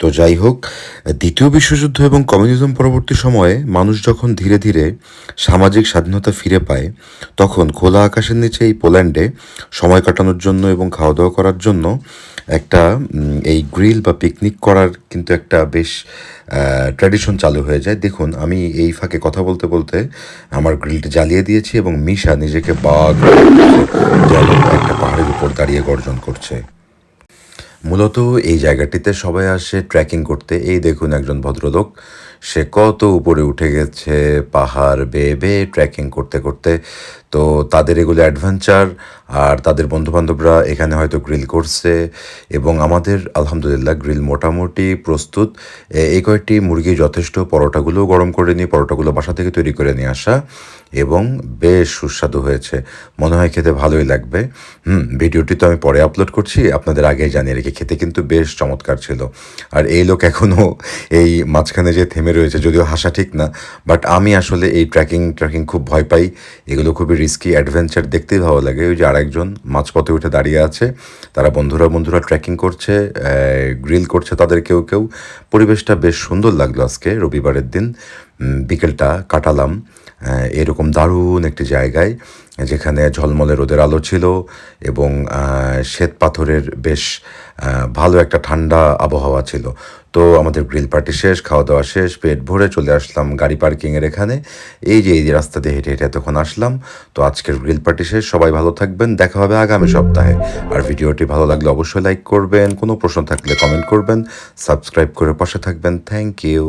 তো যাই হোক, দ্বিতীয় বিশ্বযুদ্ধ এবং কমিউনিজম পরবর্তী সময়ে মানুষ যখন ধীরে ধীরে সামাজিক স্বাধীনতা ফিরে পায়, তখন খোলা আকাশের নিচে এই পোল্যান্ডে সময় কাটানোর জন্য এবং খাওয়া দাওয়া করার জন্য একটা এই গ্রিল বা পিকনিক করার কিন্তু একটা বেশ ট্র্যাডিশন চালু হয়ে যায়। দেখুন, আমি এই ফাঁকে কথা বলতে বলতে আমার গ্রিলটা জ্বালিয়ে দিয়েছি এবং মিশা নিজেকে বাঘ, একটা পাহাড়ের উপর দাঁড়িয়ে গর্জন করছে। মূলত এই জায়গাটিতে সবাই আসে ট্রেকিং করতে। এই দেখুন একজন ভদ্রলোক। সে কত উপরে উঠে গেছে, পাহাড় বেয়ে বেয়ে ট্রেকিং করতে করতে। তো তাদের এগুলো অ্যাডভেঞ্চার আর তাদের বন্ধুবান্ধবরা এখানে হয়তো গ্রিল করছে। এবং আমাদের, আলহামদুলিল্লাহ গ্রিল মোটামুটি প্রস্তুত। এই কয়েকটি মুরগি যথেষ্ট পরোটাগুলো গরম করে নিয়ে পরোটাগুলো বাসা থেকে তৈরি করে নিয়ে আসা। এবং বেশ সুস্বাদু হয়েছে। মনে হয় খেতে ভালোই লাগবে। হুম, ভিডিওটি তো আমি পরে আপলোড করছি, আপনাদের আগেই জানিয়ে রেখে, খেতে কিন্তু বেশ চমৎকার ছিল। আর এই লোক এখনও এই মাঝখানে যে থেমে রয়েছে, যদিও হাসা ঠিক না বাট আমি আসলে এই ট্রেকিং ট্রেকিং খুব ভয় পাই। এগুলো খুবই রিস্কি অ্যাডভেঞ্চার দেখতেই ভালো লাগে। ওই যে আরেকজন মাঝপথে উঠে দাঁড়িয়ে আছে, তারা বন্ধুরা বন্ধুরা ট্রেকিং করছে গ্রিল করছে তাদের কেউ কেউ। পরিবেশটা বেশ সুন্দর লাগল আজকে, রবিবারের দিন। বিকেলটা কাটালাম। এরকম দারুণ একটি জায়গায় যেখানে ঝলমলে রোদের আলো ছিল এবং শ্বেত পাথরের বেশ ভালো একটা ঠান্ডা আবহাওয়া ছিল। তো আমাদের গ্রিল পার্টি শেষ, খাওয়া দাওয়া শেষ, পেট ভরে চলে আসলাম গাড়ি পার্কিংয়ের এখানে। এই যে, এই রাস্তা দিয়ে হেঁটে হেঁটে এতক্ষণ আসলাম। তো আজকের গ্রিল পার্টি শেষ, সবাই ভালো থাকবেন, দেখা হবে আগামী সপ্তাহে। আর ভিডিওটি ভালো লাগলে অবশ্যই লাইক করবেন, কোনো প্রশ্ন থাকলে কমেন্ট করবেন, সাবস্ক্রাইব করে পাশে থাকবেন। Thank you.